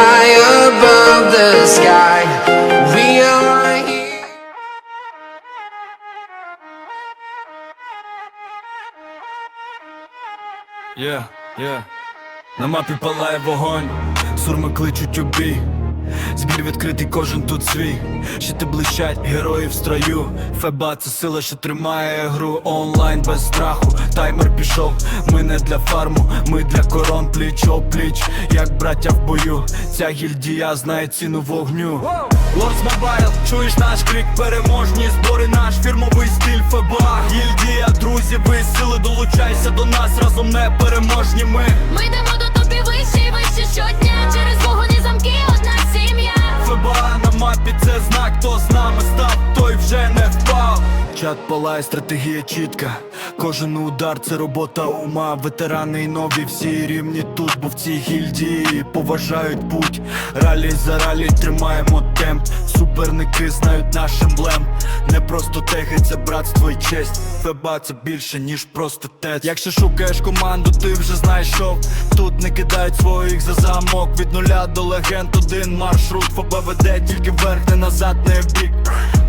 high above the sky. We are here. Yeah, yeah. На мапі палає вогонь, сурми кличуть у бій. Збір відкритий, кожен тут свій. Щити блищать, герої в строю. Феба це сила, що тримає гру онлайн без страху. Таймер пішов, ми не для фарму, ми для корон, пліч пліч, як браття в бою. Ця гільдія знає ціну вогню. Лордс Мобайл, чуєш наш крик, переможні збори, наш фірмовий стиль ФБА. Гільдія, друзі, ви сили, долучайся до нас, разом не переможні ми. Ми йдемо Чат палає, стратегія чітка. Кожен удар це робота ума. Ветерани і нові всі рівні тут, бо в цій гільдії поважають путь. Ралі за ралі тримаємо темп. Суперники знають наш емблем. Не просто теги, це братство і честь. ФБА це більше, ніж просто тест. Якщо шукаєш команду, ти вже знайшов. Тут не кидають своїх за замок. Від нуля до легенд один маршрут. ФБ веде тільки вверх, не назад, не в бік.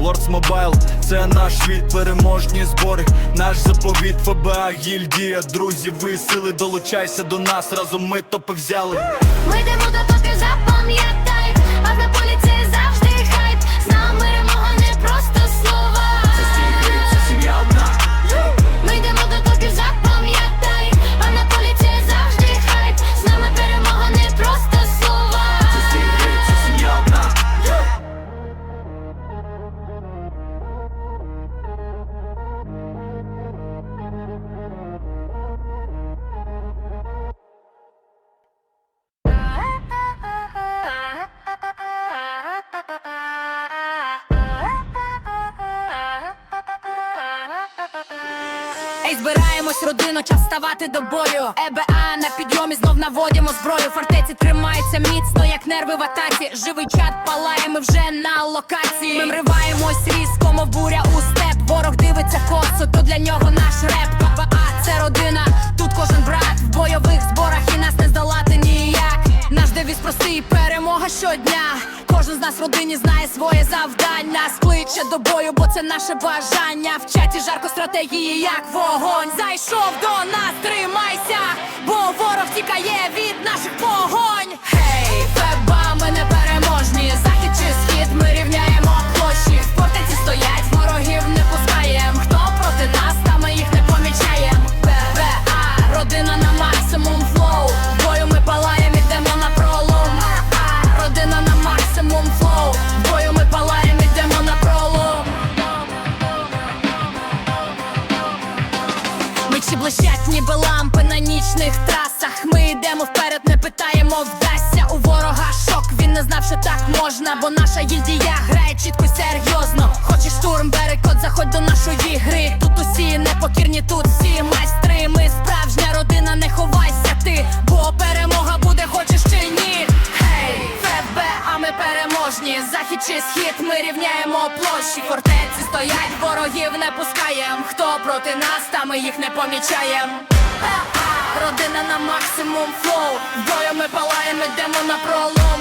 Лордс Мобайл, це наш світ, переможні збори, наш заповіт, ФБА, гільдія, друзі, ви сили, долучайся до нас, разом ми топи взяли. Ми йдемо до Ей, збираємось родину, час ставати до бою. ЕБА на підйомі знов наводимо зброю. Фортеці тримаються міцно, як нерви в атаці. Живий чат палає, ми вже на локації. Ми вриваємось різко, мов буря у степ. Ворог дивиться косо, то для нього наш реп. ППА це родина, тут кожен брат в бойових зборах і нас не здолати ніяк. Наш девіз простий, перемога щодня. Кожен з нас в родині знає своє завдання. Нас до бою, бо це наше бажання. В чаті жарко стратегії, як вогонь. Зайшов до нас, тримайся, бо ворог тікає від наших йдемо вперед, не питаємо, вдасться у ворога шок. Він не знав, що так можна, бо наша гільдія грає чітко серйозно. Хочеш штурм, бери код, заходь до нашої гри. Тут усі непокірні, тут всі майстри. Ми справжня родина, не ховайся ти, бо перемога буде, хочеш чи ні. Гей, ФБ, а ми переможні. Захід чи схід, ми рівняємо площі. Фортеці стоять, ворогів не пускаєм. Хто проти нас, та ми їх не помічаєм. Родина на максимум флоу. Бою ми палаємо, йдемо на пролом.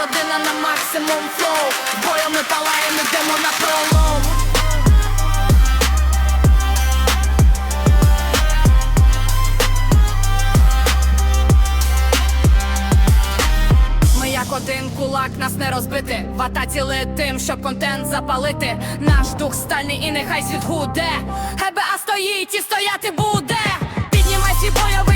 Родина на максимум флоу. Бою ми палаємо, йдемо на пролом. Один кулак, нас не розбити. В атаці летим, щоб контент запалити. Наш дух стальний і нехай світ гуде. ГБА стоїть і стояти буде. Піднімай свій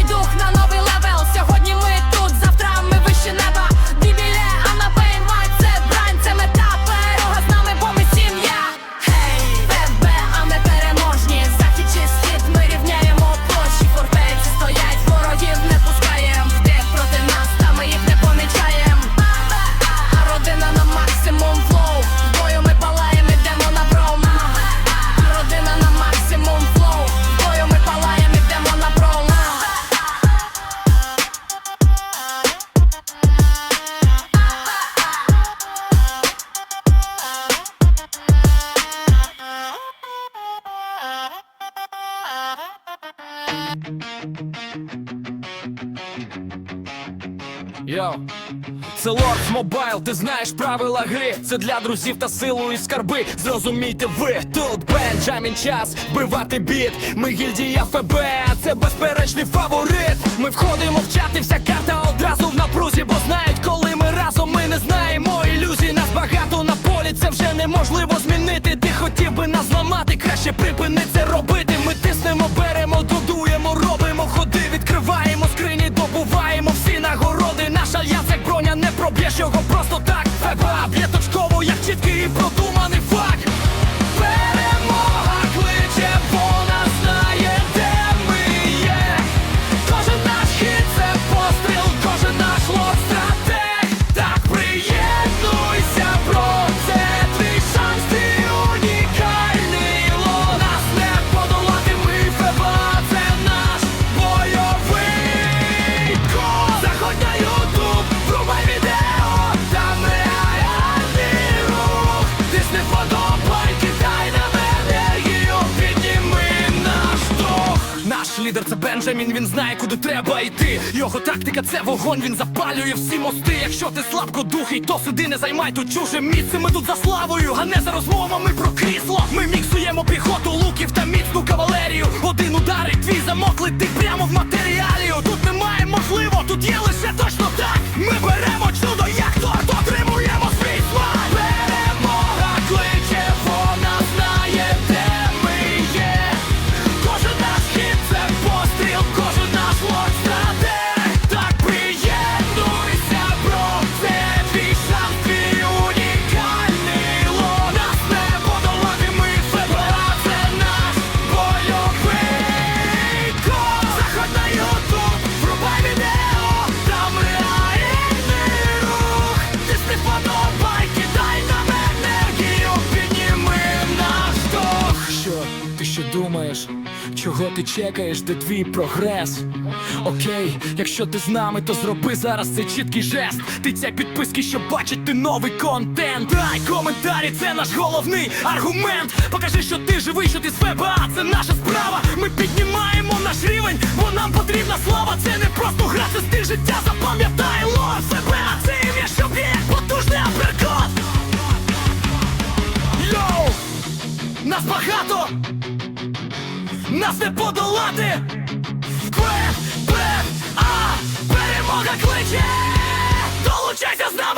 Йоу це Lords Mobile, ти знаєш правила гри. Це для друзів та силу і скарби. Зрозумійте ви, тут Бенджамін час Вбивати біт, ми гільдія ФБ Це безперечний фаворит. Ми входимо в чат і вся карта одразу в напрузі Бо знають, коли ми разом, ми не знаємо. Ілюзій Нас багато на полі, це вже неможливо змінити. Ти хотів би нас зламати, краще припини це робити лідер це Бенджамін, він знає, куди треба йти. Його тактика це вогонь, він запалює всі мости. Якщо ти слабкодухий, то сиди, не займай тут чуже місце. Ми тут за славою, а не за розмовами про крісло. Ми міксуємо піхоту, луків та міцну кавалерію. Один удар твій замок летить прямо в матеріалію. Тут немає можливо, тут є лише точно Дай нам енергію, підніми наш дух Що, ти ще думаєш? Чого ти чекаєш, де твій прогрес? Окей, якщо ти з нами, то зроби зараз цей чіткий жест. Ти ця підписки, щоб бачити новий контент. Дай коментарі, це наш головний аргумент. Покажи, що ти живий, що ти з ФБА, це наша справа. Ми піднімаємо піднімемо наш рівень, бо нам потрібна слава, це не просто гра, це стиль життя, запам'ятай лор себе, а це ім'я, що б'є як потужний апперкот. Йоу, нас багато, нас не подолати. Квест, бет, а перемога кличе, долучайся з нами.